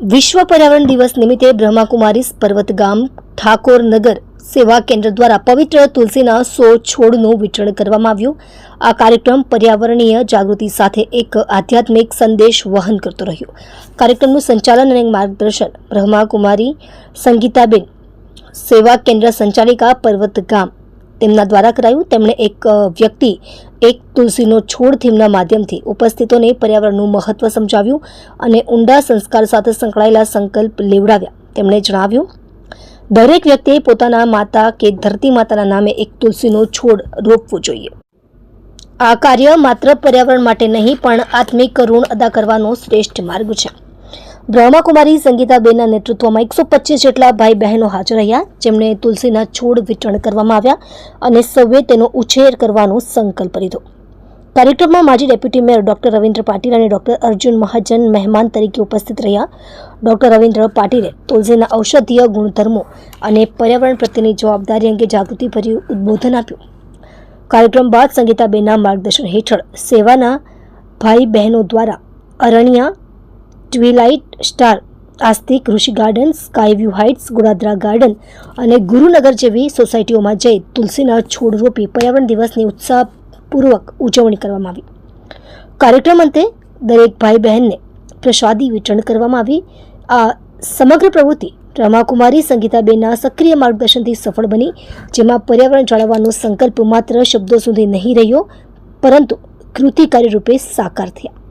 વિશ્વ પર્યાવરણ દિવસ નિમિત્તે બ્રહ્માકુમારીસ પર્વતગામ ઠાકોર નગર સેવા કેન્દ્ર દ્વારા પવિત્ર તુલસીના સો છોડનું વિતરણ કરવામાં આવ્યું. આ કાર્યક્રમ પર્યાવરણીય જાગૃતિ સાથે એક આધ્યાત્મિક સંદેશ વહન કરતો રહ્યો. કાર્યક્રમનું સંચાલન અને માર્ગદર્શન બ્રહ્માકુમારી સંગીતાબેન, સેવા કેન્દ્ર સંચાલિકા પર્વત ગામ તેમના દ્વારા કરાયું. તેમણે એક વ્યક્તિ, એક તુલસીનો છોડ થીમના માધ્યમથી ઉપસ્થિતોને પર્યાવરણનું મહત્વ સમજાવ્યું અને ઊંડા સંસ્કાર સાથે સંકળાયેલા સંકલ્પ લેવડાવ્યા. તેમણે જણાવ્યું, દરેક વ્યક્તિએ પોતાના માતા કે ધરતી માતાના નામે એક તુલસીનો છોડ રોપવો જોઈએ. આ કાર્ય માત્ર પર્યાવરણ માટે નહીં, પણ આત્મિક ઋણ અદા કરવાનો શ્રેષ્ઠ માર્ગ છે. બ્રહ્માકુમારી, સંગીતાબેનના નેતૃત્વમાં એકસો પચીસ જેટલા ભાઈ બહેનો હાજર રહ્યા. જેમણે તુલસીના છોડ વિતરણ કરવામાં આવ્યા અને સૌએ તેનો ઉછેર કરવાનો સંકલ્પ લીધો. કાર્યક્રમમાં માજી deputy mayor doctor Ravindra Patil અને ડોક્ટર અર્જુન મહાજન મહેમાન તરીકે ઉપસ્થિત રહ્યા. ડોક્ટર રવિન્દ્ર પાટીલે તુલસીના ઔષધીય ગુણધર્મો અને પર્યાવરણ પ્રત્યેની જવાબદારી અંગે જાગૃતિભર્યું ઉદ્બોધન આપ્યું. કાર્યક્રમ બાદ સંગીતાબેનના માર્ગદર્શન હેઠળ સેવાના ભાઈ બહેનો દ્વારા Aranya twilight star Aastik Rishi garden skyview heights Godadara garden અને ગુરુનગર જેવી સોસાયટીઓમાં જઈ તુલસીના છોડ રોપી પર્યાવરણ દિવસની ઉત્સાહપૂર્વક ઉજવણી કરવામાં આવી. કાર્યક્રમ અંતે દરેક ભાઈ બહેનને પ્રસાદી વિતરણ કરવામાં આવી. આ સમગ્ર પ્રવૃત્તિ રમાકુમારી સંગીતાબેનના સક્રિય માર્ગદર્શનથી સફળ બની, જેમાં પર્યાવરણ જાળવવાનો સંકલ્પ માત્ર શબ્દો સુધી નહીં રહ્યો, પરંતુ કૃતિકારી રૂપે સાકાર થયા.